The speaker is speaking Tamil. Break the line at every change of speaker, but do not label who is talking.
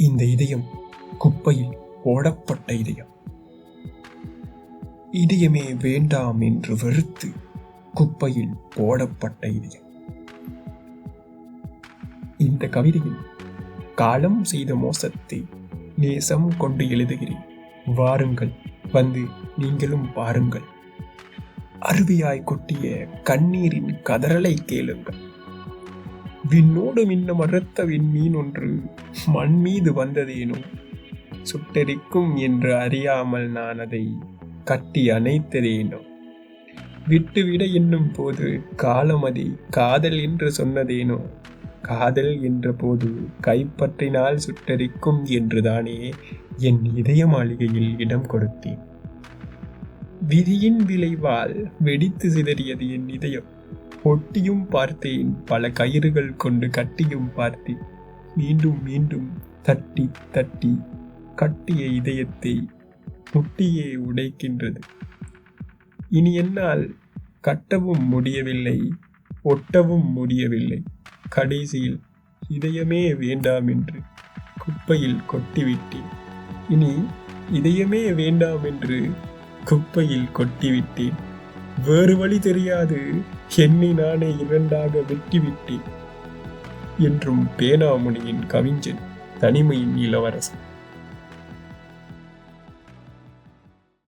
இந்த இதயம் குப்பையில் போடப்பட்ட இதயம். இதயமே வேண்டாம் என்று வெறுத்து குப்பையில் போடப்பட்ட இதயம். இந்த கவிதையில் காலம் செய்த மோசத்தை நேசம் கொண்டு எழுதுகிறேன். வாருங்கள் வந்து நீங்களும் பாருங்கள். அருவியாய் கொட்டிய கண்ணீரின் கதறலை கேளுங்கள். விண்ணோடு மின்னும் அறுத்த விண்மீன் ஒன்று மண் மீது வந்ததேனோ? சுட்டெரிக்கும் என்று அறியாமல் நான் அதை கட்டி அணைத்ததேனோ? விட்டுவிட என்னும் போது காலமதி காதல் என்று சொன்னதேனோ? காதல் என்ற போது கைப்பற்றினால் சுட்டரிக்கும் என்றுதானே என் இதய மாளிகையில் இடம் கொடுத்தேன். விதியின் விளைவால் வெடித்து சிதறியது என் இதயம். பொட்டியும் பார்த்தேன். பல கயிறுகள் கொண்டு கட்டியும் பார்த்தேன். மீண்டும் மீண்டும் தட்டி தட்டி கட்டிய இதயத்தை முட்டியே உடைக்கின்றது. இனி என்னால் கட்டவும் முடியவில்லை ஒட்டவும் முடியவில்லை. கடைசியில் இதயமே வேண்டாம் என்று குப்பையில் கொட்டிவிட்டேன். இனி இதயமே வேண்டாம் என்று குப்பையில் கொட்டிவிட்டேன். வேறு வழி தெரியாது. என்னை நானே இரண்டாக வெட்டிவிட்டேன் என்றும் பேனாமுனியின் கவிஞன் தனிமையின் இளவரசன்.